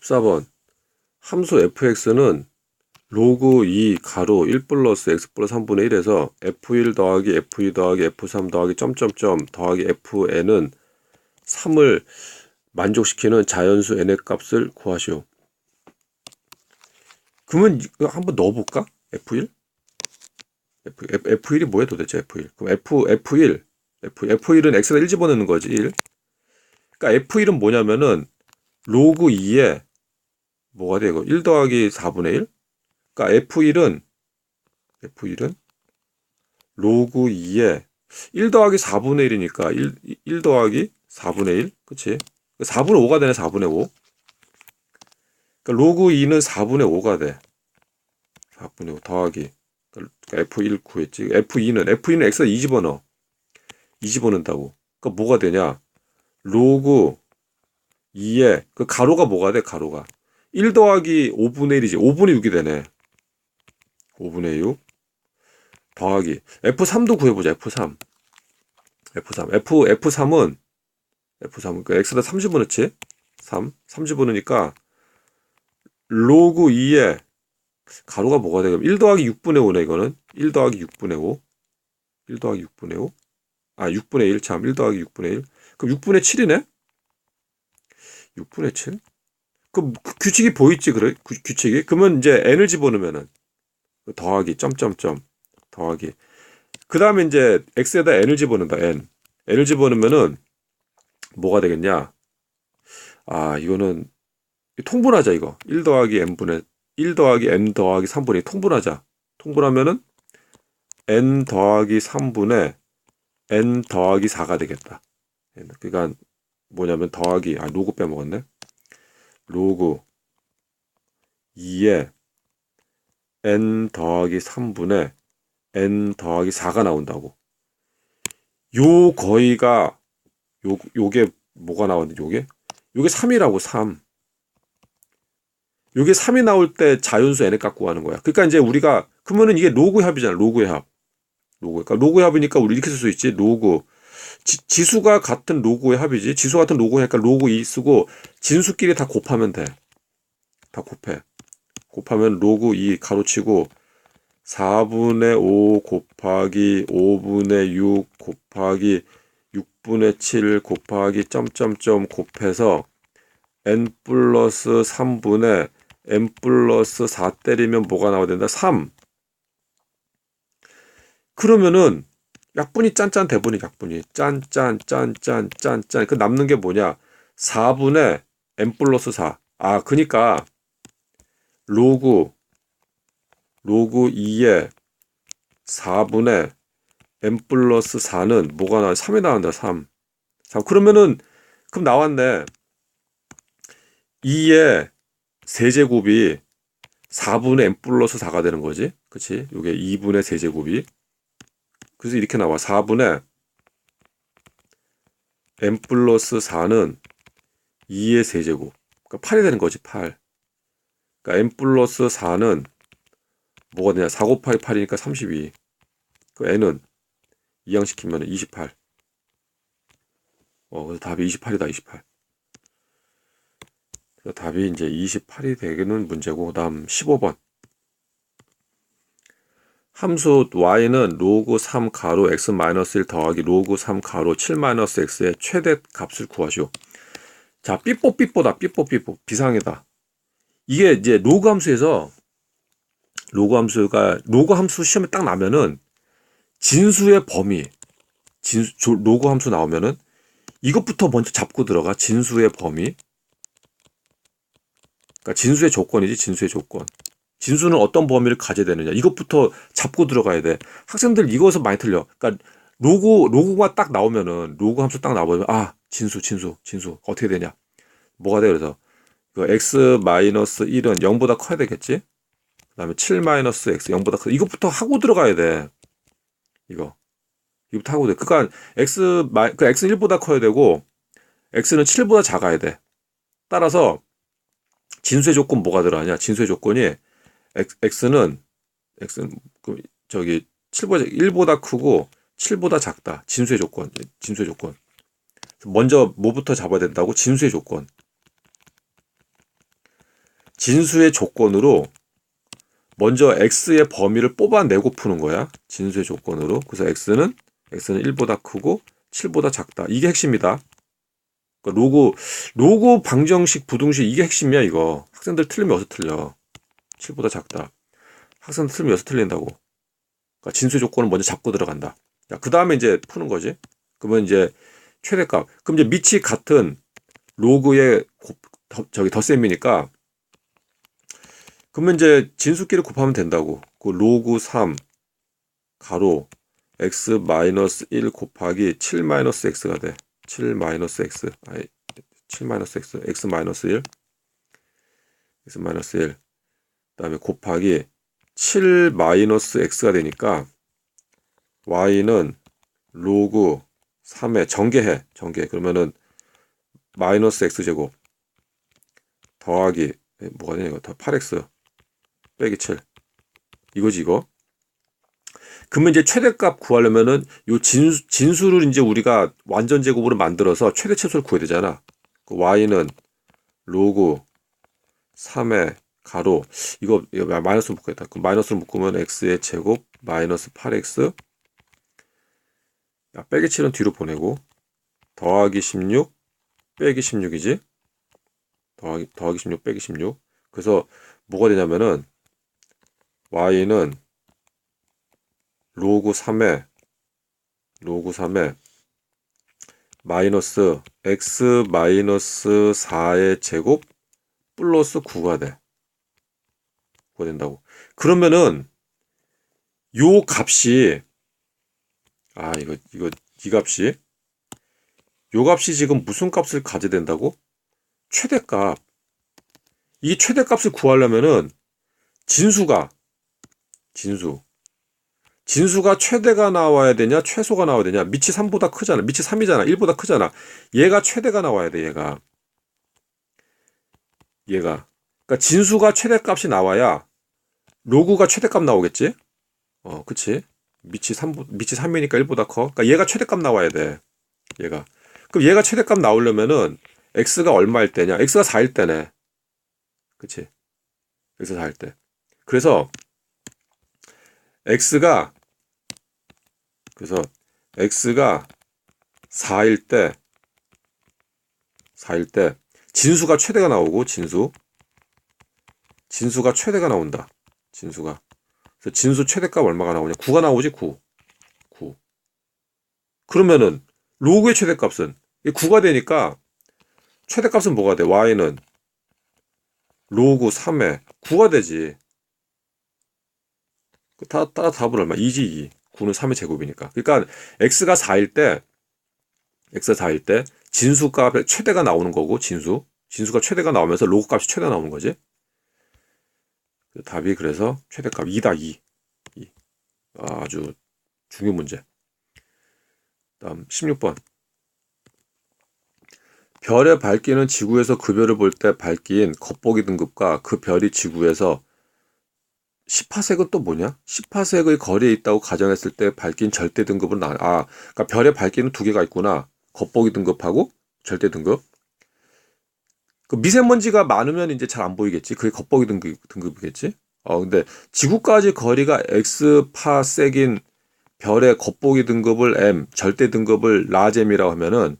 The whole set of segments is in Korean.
14번 함수 fx는 로그 2 가로 1 플러스 x 플러스 3분의 1에서 f1 더하기 f2 더하기 f3 더하기 점점점 더하기 fn은 3을 만족시키는 자연수 n의 값을 구하시오. 그러면 이거 한번 넣어볼까? f1? F, F1이 뭐야 도대체 F1? 그럼 F, F1, F, F1은 x가 1 집어넣는 거지 1. 그러니까 F1은 뭐냐면은 로그 2에 뭐가 돼 이거? 1 더하기 4분의 1? 그러니까 F1은 F1은 로그 2에 1 더하기 4분의 1이니까 1, 1 더하기 4분의 1 그치? 4분의 5가 되네 4분의 5 그러니까 로그 2는 4분의 5가 돼. 4분의 5 더하기. 그러니까 F1 구했지. F2는 F2는 X가 2 집어넣어 2 집어넣는다고. 그러니까 뭐가 되냐? 로그 2에 그 가로가 뭐가 돼 가로가 1 더하기 5분의 1이지. 5분의 6이 되네. 5분의 6 더하기 F3도 구해보자. F3 F3 F, F3은 F3은 그 X다 3 집어넣지 3 3 집어넣으니까 로그 2에 가로가 뭐가 되냐면 1 더하기 6분의 5네 이거는. 1 더하기 6분의 5 1 더하기 6분의 5 아 6분의 1 참. 1 더하기 6분의 1 그럼 6분의 7이네? 6분의 7 그 규칙이 보이지 그래? 규, 규칙이? 그러면 이제 n을 집어넣으면은 더하기 점점점. 더하기. 그 다음에 이제 x에다 n을 집어넣는다 n. N을 집어넣으면은 뭐가 되겠냐? 아 이거는 통분하자 이거. 1 더하기 n분의 1 더하기 n 더하기 3분의 통분하자. 통분하면은 n 더하기 3분의 n 더하기 4가 되겠다. 그러니까 뭐냐면 더하기 아 로그 빼먹었네 로그 2에 n 더하기 3분의 n 더하기 4가 나온다고. 요 거의가 요 요게 뭐가 나왔는데 요게 요게 3이라고 3. 요게 3이 나올 때 자연수 n을 갖고 하는 거야. 그러니까 이제 우리가 그러면은 이게 로그 합이잖아. 로그의 합. 로그. 그러니까 로그 합이니까 우리 이렇게 쓸 수 있지. 로그. 지, 수가 같은 로그의 합이지. 지수 같은 로그니까 로그 2 쓰고 진수끼리 다 곱하면 돼. 다 곱해. 곱하면 로그 2 가로치고 4분의 5 곱하기 5분의 6 곱하기 6분의 7 곱하기 점점점 곱해서 n 플러스 3분의 n 플러스 4 때리면 뭐가 나와야 된다? 3. 그러면은 약분이 짠짠 대분이 약분이. 짠짠 짠짠 짠짠. 그 남는 게 뭐냐? 4분의 n 플러스 4 아 그니까 로그 로그 2에 4분의 n 플러스 4는 뭐가 나와 3이 나온다 3 3 그러면은 그럼 나왔네. 2의 세제곱이 4분의 n 플러스 4가 되는 거지? 그치? 요게 2분의 세제곱이 그래서 이렇게 나와. 4분의 n 플러스 4는 2의 세제곱. 그러니까 8이 되는 거지 8 그러니까 n 플러스 4는 뭐가 되냐? 4 곱하기 8이니까 32 그 n은 이항시키면 28 어, 그래서 답이 28이다 28 그래서 답이 이제 28이 되는 문제고 그 다음 15번 함수 y는 로그 3 가로 x 마이너스 1 더하기 로그 3 가로 7 마이너스 x의 최대 값을 구하시오. 자, 삐뽀 삐뽀다. 삐뽀 삐뽀. 비상이다. 이게 이제 로그 함수에서 로그 함수가 로그 함수 시험에 딱 나면은 진수의 범위 진수 로그 함수 나오면은 이것부터 먼저 잡고 들어가 진수의 범위 그러니까 진수의 조건이지 진수의 조건 진수는 어떤 범위를 가져야 되느냐. 이것부터 잡고 들어가야 돼. 학생들 이거에서 많이 틀려. 그러니까 로고 로고가 딱 나오면은 로고 함수 딱 나오면 아 진수 진수 진수. 어떻게 되냐. 뭐가 돼? 그래서 그 x 마이너스 1은 0보다 커야 되겠지? 그 다음에 7 마이너스 x 0보다 커. 이것부터 하고 들어가야 돼. 이거. 이것부터 하고 돼. 그러니까 x 마, 그 x 1보다 커야 되고 x는 7보다 작아야 돼. 따라서 진수의 조건 뭐가 들어가냐? 진수의 조건이 x는 x는 그 저기 7보다 1보다 크고 7보다 작다. 진수의 조건. 진수의 조건. 먼저 뭐부터 잡아야 된다고? 진수의 조건. 진수의 조건으로 먼저 x의 범위를 뽑아내고 푸는 거야. 진수의 조건으로. 그래서 x는 x는 1보다 크고 7보다 작다. 이게 핵심이다. 그러니까 로그 로그 방정식 부등식 이게 핵심이야 이거. 학생들 틀리면 어디서 틀려? 7보다 작다. 학생들 틀리면 어디서 틀린다고. 그러니까 진수의 조건을 먼저 잡고 들어간다. 그 다음에 이제 푸는 거지. 그러면 이제 최대값. 그럼 이제 밑이 같은 로그의 곱, 더, 저기 덧셈이니까 그러면 이제 진수끼리 곱하면 된다고. 그 로그 3 가로 x 마이너스 1 곱하기 7 마이너스 x가 돼. 7 마이너스 x. 아니 7 마이너스 x. x 마이너스 1. x 마이너스 1. 그다음에 곱하기 7 마이너스 x가 되니까 y는 로그 3에 전개해. 전개. 그러면은 마이너스 x제곱 더하기 뭐가 되냐 이거 더 8x 빼기 7 이거지 이거 그러면 이제 최대값 구하려면은 요 진수, 진수를 이제 우리가 완전 제곱으로 만들어서 최대 최소를 구해야 되잖아 그 y는 로그 3의 가로. 이거, 이거 마이너스 묶어야겠다. 그럼 마이너스를 묶으면 x의 제곱 마이너스 8x 야, 빼기 7은 뒤로 보내고. 더하기 16 빼기 16이지? 더하기, 더하기 16 빼기 16 그래서 뭐가 되냐면은 y는 로그 3에 로그 3에 마이너스 x 마이너스 4의 제곱 플러스 9가 돼. 9가 된다고. 그러면은 요 값이 아 이거 이거 이 값이? 요 값이 지금 무슨 값을 가져야 된다고? 최대값. 이 최대값을 구하려면은 진수가 진수. 진수가 최대가 나와야 되냐 최소가 나와야 되냐? 밑이 3보다 크잖아. 밑이 3이잖아. 1보다 크잖아. 얘가 최대가 나와야 돼 얘가. 얘가. 그러니까 진수가 최대값이 나와야 로그가 최대값 나오겠지? 어 그치? 밑이 3 밑이 3이니까 1보다 커? 그러니까 얘가 최대값 나와야 돼 얘가. 그럼 얘가 최대값 나오려면은 x가 얼마일 때냐? X가 4일 때네. 그치? X가 4일 때. 그래서 x가 그래서 x가 4일 때 4일 때 진수가 최대가 나오고 진수. 진수가 최대가 나온다. 진수가 그래서 진수 최대값 얼마가 나오냐? 9가 나오지 9. 9. 그러면은 로그의 최대값은 9가 되니까 최대값은 뭐가 돼? y는 로그 3에 9가 되지. 다, 따라 답은 얼마? 2지 2. 9는 3의 제곱이니까. 그러니까 x가 4일 때 x가 4일 때 진수 값의 최대가 나오는 거고 진수. 진수가 최대가 나오면서 로그 값이 최대가 나오는 거지. 답이 그래서 최대값 2다 2. 2. 아주 중요 문제. 다음 16번. 별의 밝기는 지구에서 그 별을 볼 때 밝기인 겉보기 등급과 그 별이 지구에서 10파색은 또 뭐냐? 10파색의 거리에 있다고 가정했을 때 밝기는 절대 등급으로 나. 아, 그러니까 별의 밝기는 두 개가 있구나. 겉보기 등급하고 절대 등급. 그 미세먼지가 많으면 이제 잘 안 보이겠지. 그게 겉보기 등급, 등급이겠지. 어, 근데 지구까지 거리가 x 파색인 별의 겉보기 등급을 m, 절대 등급을 라잼이라고 하면은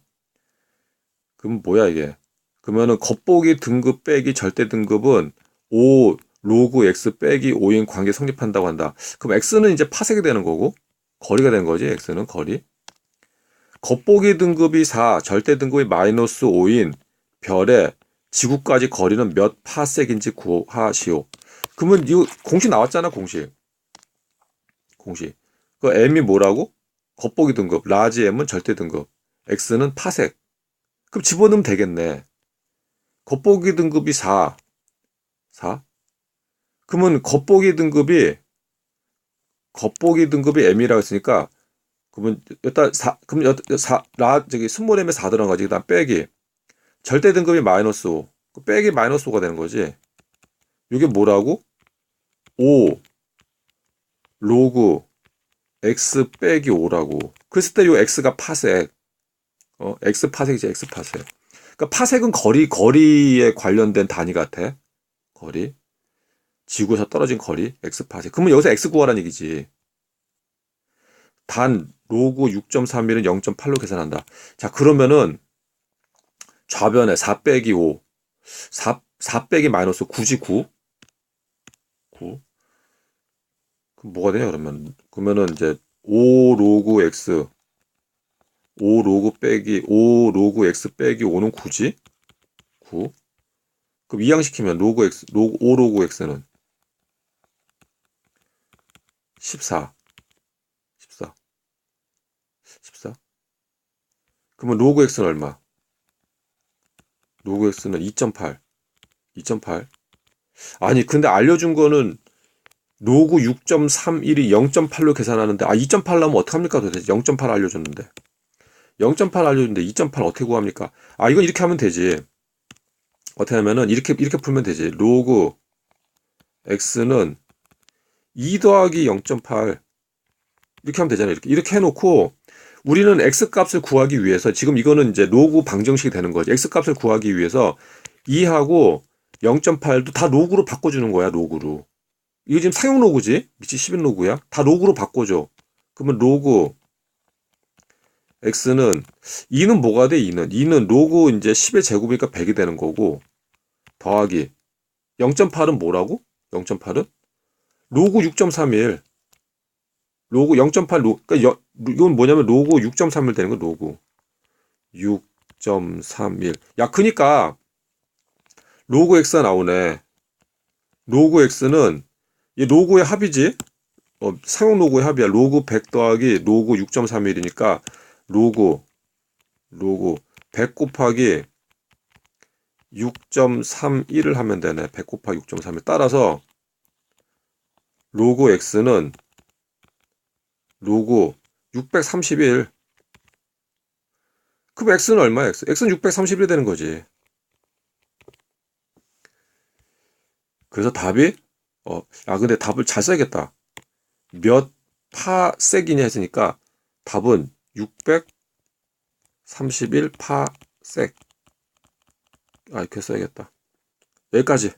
그럼 뭐야 이게? 그러면은 겉보기 등급 빼기 절대 등급은 5 로그 x 빼기 5인 관계 성립한다고 한다. 그럼 x는 이제 파색이 되는 거고 거리가 되는 거지. x는 거리. 겉보기 등급이 4, 절대 등급이 마이너스 5인 별의 지구까지 거리는 몇 파색인지 구하시오. 그러면 이 공식 나왔잖아, 공식. 공식. 그 m이 뭐라고? 겉보기 등급. 라지 m은 절대 등급. x는 파색. 그럼 집어넣으면 되겠네. 겉보기 등급이 4. 4. 그러면 겉보기 등급이 겉보기 등급이 m이라고 했으니까 그러면 여기다 4 그럼 여기다 4라 저기 스몰 m에 4 들어간 거지. 그다음 빼기 절대 등급이 마이너스 5. 그 빼기 마이너스 5가 되는 거지. 이게 뭐라고? 5 로그 x 빼기 5라고. 그랬을 때 이 x가 파색. 어, x 파색이지 x 파색. 그러니까 파색은 거리 거리에 관련된 단위 같아. 거리. 지구에서 떨어진 거리, x파세. 그러면 여기서 x 구하라는 얘기지. 단 로그 6.31은 0.8로 계산한다. 자, 그러면은 좌변에 4 빼기 5. 4, 4 빼기 마이너스 9지 9. 9. 그럼 뭐가 되냐 그러면 그러면은 이제 5 로그 x 5 로그 빼기 5 로그 x 빼기 5는 9지? 9. 그럼 이항시키면 로그 x 로그 5 로그 x는 14. 14. 14. 그러면 로그 x는 얼마? 로그 x는 2.8. 2.8. 아니, 근데 알려준 거는 로그 6.31이 0.8로 계산하는데, 아, 2.8 나오면 어떡합니까 도대체? 0.8 알려줬는데. 0.8 알려줬는데 2.8 어떻게 구합니까? 아, 이건 이렇게 하면 되지. 어떻게 하면은, 이렇게, 이렇게 풀면 되지. 로그 x는 2 더하기 0.8. 이렇게 하면 되잖아요. 이렇게, 이렇게 해놓고, 우리는 x 값을 구하기 위해서, 지금 이거는 이제 로그 방정식이 되는 거지. x 값을 구하기 위해서 2하고 0.8도 다 로그로 바꿔주는 거야, 로그로. 이거 지금 사용 로그지? 미치 10인 로그야? 다 로그로 바꿔줘. 그러면 로그 x는 2는 뭐가 돼? 2는 2는 로그 이제 10의 제곱이니까 100이 되는 거고 더하기 0.8은 뭐라고? 0.8은 로그 6.31 로그 0.8 로, 그러니까 여, 이건 뭐냐면 로그 6.31 되는 거 로그 6.31. 야, 그니까 로그 x가 나오네. 로그 x는 이 로그의 합이지. 어, 사용 로그의 합이야. 로그 100 더하기 로그 6.31이니까 로그 로그 100 곱하기 6.31을 하면 되네. 100 곱하기 6.31. 따라서 로그 x는 로그 631. 그럼 x는 얼마야? x? x는 631이 되는 거지. 그래서 답이 어, 아 근데 답을 잘 써야겠다. 몇 파섹이냐 했으니까 답은 631 파섹. 아, 이렇게 써야겠다. 여기까지.